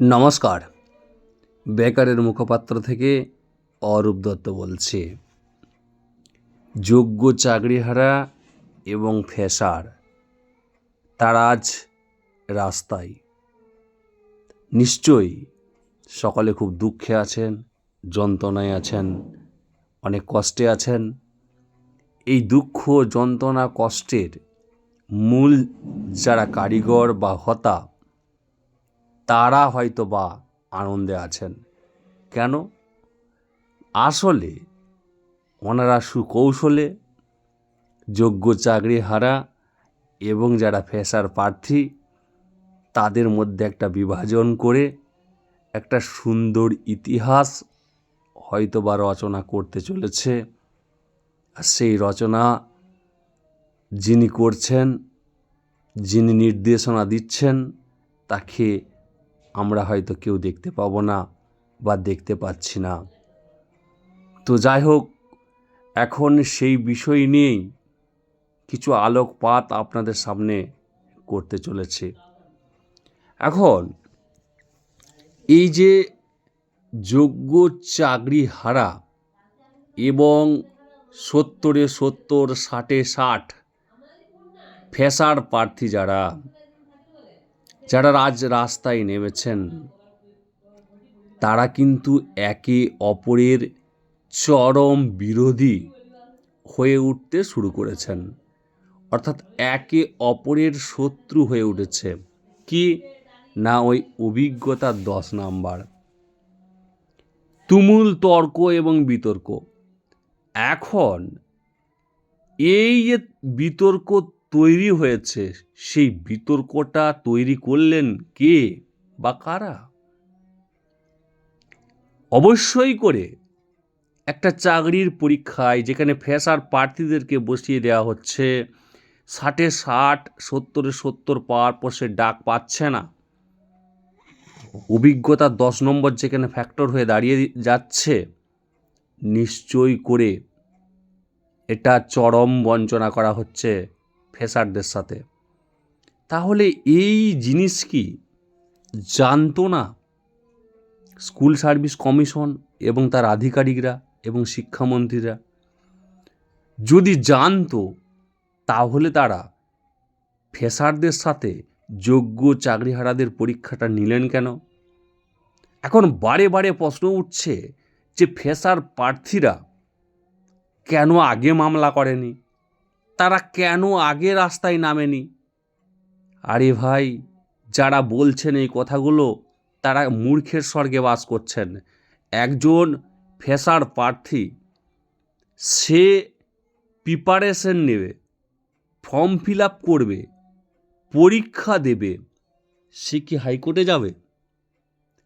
নমস্কার। বেকারের মুখপাত্র থেকে অরূপ দত্ত বলছে। যোগ্য চাকরিহারা এবং ফেসার, তারা আজ রাস্তায়। নিশ্চয়ই সকলে খুব দুঃখে আছেন, যন্ত্রণায় আছেন, অনেক কষ্টে আছেন। এই দুঃখ যন্ত্রণা কষ্টের মূল যারা কারিগর বা হতা তারা হয়তো বা আনন্দে আছেন। কেন? আসলে ওনারা সুকৌশলে, যোগ্য চাকরি হারা এবং যারা ফেসার প্রার্থী, তাদের মধ্যে একটা বিভাজন করে একটা সুন্দর ইতিহাস হয়তো বা রচনা করতে চলেছে। আর সেই রচনা যিনি করছেন, যিনি নির্দেশনা দিচ্ছেন, তাকে আমরা হয়তো কেউ দেখতে পাবো না বা দেখতে পাচ্ছি না। তো যাই হোক এখন সেই বিষয় নিয়েই কিছু আলোকপাত আপনাদের সামনে করতে চলেছে। এখন, এই যে যোগ্য চাকরি হারা এবং সত্তরে সত্তর, ষাটে ষাট ফেসার প্রার্থী যারা যারা রাজ রাস্তায় নেমেছেন, তারা কিন্তু একে অপরের চরম বিরোধী হয়ে উঠতে শুরু করেছেন। অর্থাৎ একে অপরের শত্রু হয়ে উঠেছে। কি? না, ওই অভিজ্ঞতার দশ নাম্বার। তুমুল তর্ক এবং বিতর্ক। এখন এই যে বিতর্ক তৈরি হয়েছে? সেই বিতর্কটা তৈরি করলেন কে বা কারা? অবশ্যই করে। একটা চাকরির পরীক্ষায় যেখানে ফ্রেশার প্রার্থীদেরকে বসিয়ে দেওয়া হচ্ছে, ষাটে ষাট, সত্তরে সত্তর পাওয়ার পর সে ডাক পাচ্ছে না। অভিজ্ঞতা দশ নম্বর যেখানে ফ্যাক্টর হয়ে দাঁড়িয়ে যাচ্ছে, নিশ্চয়ই করে এটা চরম বঞ্চনা করা হচ্ছে। ফেসারদের সাথে। তাহলে এই জিনিস কি জানতো না? স্কুল সার্ভিস কমিশন এবং তার আধিকারিকরা এবং শিক্ষামন্ত্রীরা যদি জানতো, তাহলে তারা ফেসারদের সাথে যোগ্য চাকরিহারাদের পরীক্ষাটা নিলেন কেন? এখন বারে বারে প্রশ্ন উঠছে যে ফেসার প্রার্থীরা কেন আগে মামলা করেনি? তারা কেন আগে রাস্তায় নামেনি? আরে ভাই, যারা বলছেন এই কথাগুলো, তারা মূর্খের স্বর্গে বাস করছেন। একজন ফেসার প্রার্থী, সে প্রিপারেশন নেবে ফর্ম ফিল আপ করবে, পরীক্ষা দেবে, সে কি হাইকোর্টে যাবে?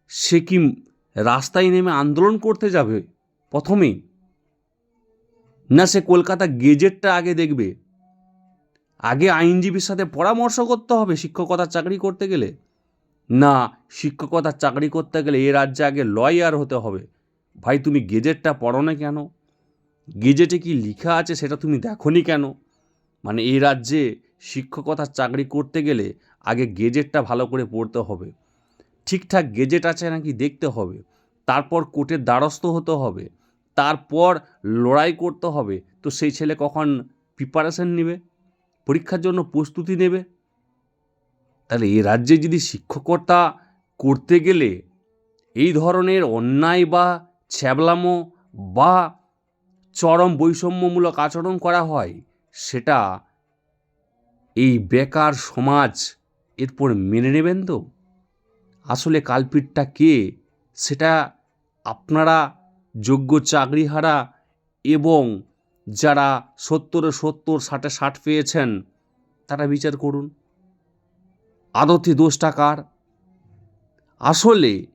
সে কি রাস্তায় নেমে আন্দোলন করতে যাবে প্রথমেই? না সে কলকাতা গেজেটটা আগে দেখবে? আগে আইনজীবীর সাথে পরামর্শ করতে হবে শিক্ষকতার চাকরি করতে গেলে। না, শিক্ষকতার চাকরি করতে গেলে এ রাজ্যে আগে লয়ার হতে হবে। ভাই, তুমি গেজেটটা পড়ো না কেন? গেজেটে কি লেখা আছে সেটা তুমি দেখনি কেন? মানে এই রাজ্যে শিক্ষকতার চাকরি করতে গেলে আগে গেজেটটা ভালো করে পড়তে হবে। ঠিকঠাক গেজেট আছে নাকি দেখতে হবে। তারপর কোর্টের দ্বারস্থ হতে হবে। তারপর লড়াই করতে হবে। তো সেই ছেলে কখন প্রিপারেশন নেবে? পরীক্ষার জন্য প্রস্তুতি নেবে? তাহলে এ রাজ্যে যদি শিক্ষকতা করতে গেলে এই ধরনের অন্যায় বা ছ্যাবলামো বা চরম বৈষম্যমূলক আচরণ করা হয়, সেটা এই বেকার সমাজ এরপর মেনে নেবেন তো? আসলে কালপিটটা কে? সেটা আপনারা যোগ্য চাকরিহারা এবং যারা সত্তরে সত্তর, ষাটে ষাট পেয়েছেন, তারা বিচার করুন। আদতে দোষটা কার? আসলে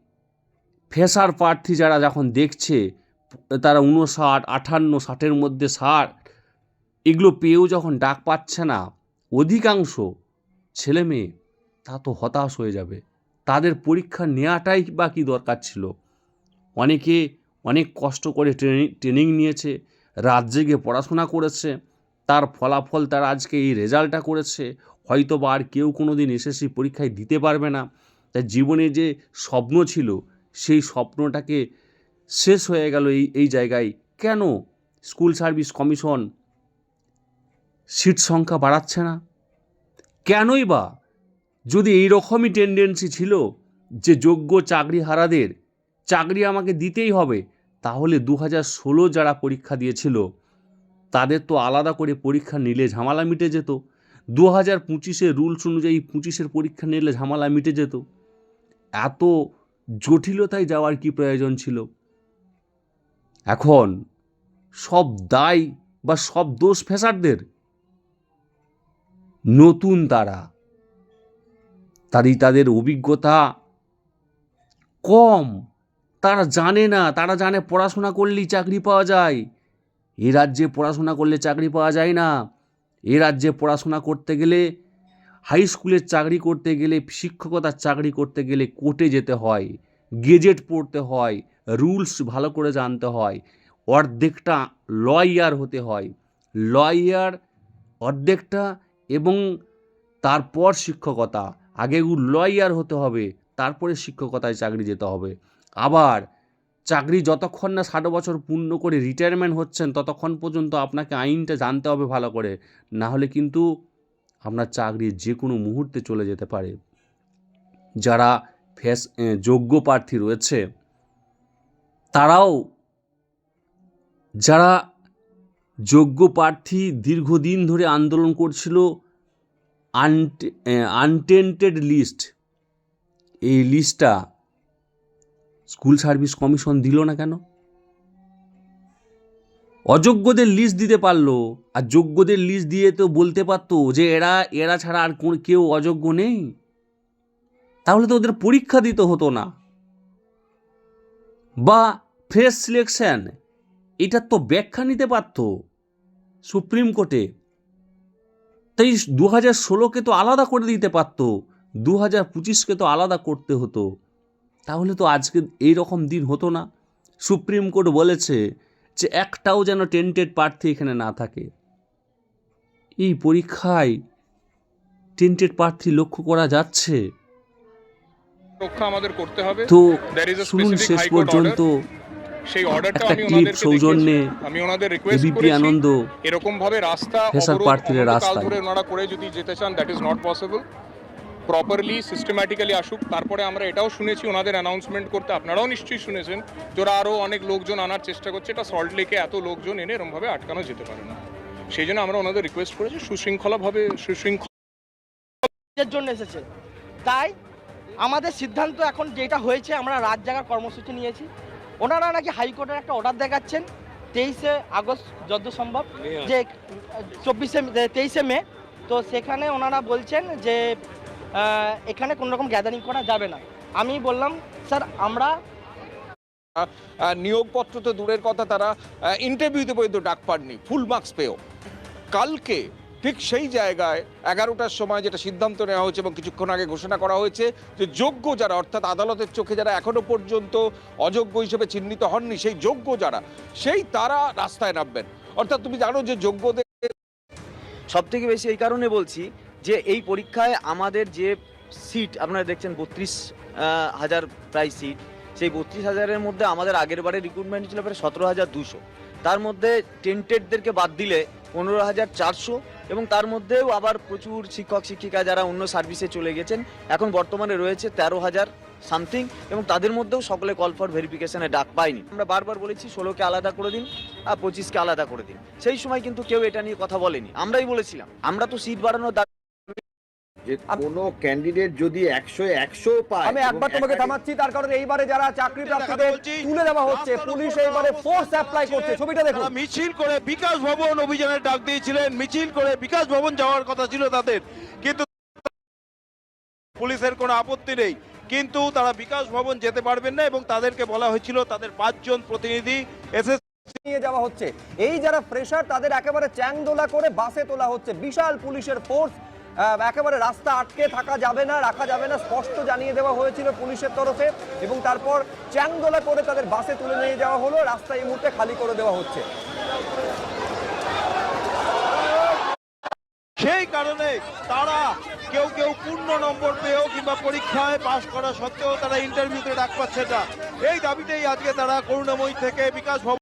ফেসার প্রার্থী যারা যখন দেখছে, তারা উনষাট আটান্ন ষাটের মধ্যে ষাট, এগুলো পেয়েও যখন ডাক পাচ্ছে না, অধিকাংশ ছেলে মেয়ে তা তো হতাশ হয়ে যাবে। তাদের পরীক্ষা নেওয়াটাই বা কী দরকার ছিল? অনেকে অনেক কষ্ট করে ট্রেনিং ট্রেনিং নিয়েছে রাত জেগে পড়াশোনা করেছে, তার ফলাফল, তার আজকে এই রেজাল্টটা করেছে হয়তো বা আর কেউ কোনো দিন এসএসসি পরীক্ষায় দিতে পারবে না। তার জীবনে যে স্বপ্ন ছিল, সেই স্বপ্নটাকে শেষ হয়ে গেল এই এই জায়গায়। কেন স্কুল সার্ভিস কমিশন সিট সংখ্যা বাড়াচ্ছে না? কেনই বা? যদি এই রকমই টেন্ডেন্সি ছিল যে যোগ্য চাকরি হারাদের চাকরি আমাকে দিতেই হবে তাহলে দু হাজার ষোলো যারা পরীক্ষা দিয়েছিল, তাদের তো আলাদা করে পরীক্ষা নিলে ঝামেলা মিটে যেত। দু হাজার পঁচিশের রুলস অনুযায়ী পঁচিশের পরীক্ষা নিলে ঝামেলা মিটে যেত। এত জটিলতায় যাওয়ার কি প্রয়োজন ছিল? এখন সব দায় বা সব দোষ ফেসারদের। নতুন তারা। তারই তাদের অভিজ্ঞতা কম। তারা জানে না, তারা জানে পড়াশোনা করলেই চাকরি পাওয়া যায়। এ রাজ্যে পড়াশোনা করলে চাকরি পাওয়া যায় না। এ রাজ্যে পড়াশোনা করতে গেলে, হাই স্কুলের চাকরি করতে গেলে, শিক্ষকতার চাকরি করতে গেলে কোর্টে যেতে হয়, গেজেট পড়তে হয়, রুলস ভালো করে জানতে হয়, অর্ধেকটা লয়ার হতে হয়। লয়ার, অর্ধেকটা এবং তারপর শিক্ষকতা। আগে লয়ার হতে হবে, তারপরে শিক্ষকতায় চাকরি যেতে হবে। আবার চাকরি যতক্ষণ না ষাট বছর পূর্ণ করে রিটায়ারমেন্ট হচ্ছেন, ততক্ষণ পর্যন্ত আপনাকে আইনটা জানতে হবে ভালো করে। না হলে কিন্তু আপনার চাকরি যে কোনো মুহূর্তে চলে যেতে পারে। যারা ফেস যোগ্য প্রার্থী রয়েছে, তারাও যারা যোগ্য প্রার্থী দীর্ঘদিন ধরে আন্দোলন করছিল আনটেন্টেড লিস্ট এই লিস্টটা স্কুল সার্ভিস কমিশন দিল না কেন? অযোগ্যদের লিস্ট দিতে পারল, আর যোগ্যদের লিস্ট দিয়ে তো বলতে পারতো যে এরা এরা ছাড়া আর কোন, কেউ অযোগ্য নেই। তাহলে তো ওদের পরীক্ষা দিতে হতো না। বা ফ্রেশ সিলেকশন এটার তো ব্যাখ্যা নিতে পারতো সুপ্রিম কোর্টে। তাই দু হাজার ষোলোকে তো আলাদা করে দিতে পারতো দু হাজার পঁচিশকে তো আলাদা করতে হতো। তাহলে তো আজকে এই রকম দিন হতো না। সুপ্রিম কোর্ট বলেছে যে একটাও যেন টেন্টেড প্রার্থী এখানে না থাকে। এই পরীক্ষায় টেন্টেড প্রার্থী লক্ষ্য করা যাচ্ছে? রক্ষা আমাদের করতে হবে। তো শুনুন শেষ পর্যন্ত সেই অর্ডারটা আমি ক্লিপ ওনাদেরকে সৌজন্যে আমি ওনাদের রিকোয়েস্ট করেছি। আনন্দ এরকম ভাবে রাস্তা অবরোধ প্রার্থীরা রাস্তায়। ধরে ওনারা করে যদি যেতে চান that is not possible properly systematically আসুক। তারপরে আমরা এটাও শুনেছি ওনাদের অ্যানাউন্সমেন্ট করতে আপনারাও নিশ্চয়ই শুনেছেন যারা আরও অনেক লোকজন আনার চেষ্টা করছে। এটা সল্ট লেকে এত লোকজন এনে এরমভাবে আটকানো যেতে পারে না। সেই জন্য আমরা ওনাদের রিকোয়েস্ট করেছি সুশৃঙ্খলাভাবে সুশৃঙ্খল এর জন্য এসেছে। তাই আমাদের সিদ্ধান্ত এখন যেটা হয়েছে আমরা রাত জাগার কর্মসূচি নিয়েছি। ওনারা নাকি হাইকোর্টের একটা অর্ডার দেখাচ্ছেন তেইশে আগস্ট যত সম্ভব যে চব্বিশে তেইশে মে। তো সেখানে ওনারা বলছেন যে এখানে কোনো রকম গ্যাদারিং করা যাবে না। আমি বললাম স্যার আমরা নিয়োগপত্র তো দূরের কথা তারা ইন্টারভিউতে পর্যন্ত ডাক পাননি ফুল মার্কস পেয়েও। কালকে ঠিক সেই জায়গায় এগারোটার সময় যেটা সিদ্ধান্ত নেওয়া হয়েছে এবং কিছুক্ষণ আগে ঘোষণা করা হয়েছে যে যোগ্য যারা অর্থাৎ আদালতের চোখে যারা এখনও পর্যন্ত অযোগ্য হিসেবে চিহ্নিত হননি সেই যোগ্য যারা সেই তারা রাস্তায় নামবেন। অর্থাৎ তুমি জানো যে যোগ্যদের সব থেকে বেশি এই কারণে বলছি যে এই পরীক্ষায় আমাদের যে সিট আপনারা দেখছেন বত্রিশ হাজার প্রায় সিট সেই বত্রিশ হাজারের মধ্যে আমাদের আগের বারে রিক্রুটমেন্ট ছিল প্রায় সতেরো হাজার দুশো। তার মধ্যে টেন্টেডদেরকে বাদ দিলে পনেরো হাজার চারশো এবং তার মধ্যেও আবার প্রচুর শিক্ষক, শিক্ষিকা যারা অন্য সার্ভিসে চলে গেছেন, এখন বর্তমানে রয়েছে তেরো হাজার সামথিং এবং তাদের মধ্যেও সকলে কল ফর ভেরিফিকেশনে ডাক পায়নি। আমরা বারবার বলেছি, ষোলোকে আলাদা করে দিন, আর পঁচিশকে আলাদা করে দিন। সেই সময় কিন্তু কেউ এটা নিয়ে কথা বলেনি। আমরাই বলেছিলাম, আমরা তো সিট বাড়ানোর যে কোনো ক্যান্ডিডেট যদি একশো একশো পায় আমি একবার তোমাকে থামাচ্ছি তার কারণে এইবারে যারা চাকরি প্রার্থীদের তুলে দেওয়া হচ্ছে পুলিশ এইবারে ফোর্স অ্যাপ্লাই করছে। ছবিটা তারা মিছিল করে বিকাশ ভবন অভিযানের ডাক দিয়েছিলেন। মিছিল করে বিকাশ ভবন যাওয়ার কথা ছিল তাদের। কিন্তু পুলিশের কোনো আপত্তি নেই। কিন্তু তারা বিকাশ ভবন যেতে পারবেন না এবং তাদেরকে বলা হয়েছিল তাদের পাঁচজন প্রতিনিধি এসে নিয়ে যাওয়া হচ্ছে। এই যারা ফ্রেশার তাদের একেবারে চ্যাং চ্যাংদোলা করে বাসে তোলা হচ্ছে। বিশাল পুলিশের ফোর্স একেবারে রাস্তা আটকে থাকা যাবে না, রাখা যাবে না, স্পষ্ট জানিয়ে দেওয়া হয়েছিল পুলিশের তরফে এবং তারপর চ্যাংদোলা করে তাদের বাসে তুলে নিয়ে যাওয়া হলো রাস্তা এই মুহূর্তে খালি করে দেওয়া হচ্ছে। সেই কারণে তারা কেউ কেউ পূর্ণ নম্বর পেয়েও কিংবা পরীক্ষায় পাশ করা সত্ত্বেও তারা ইন্টারভিউতে ডাক পাচ্ছে না। এই দাবিতেই আজকে তারা করুণাময়ী থেকে বিকাশ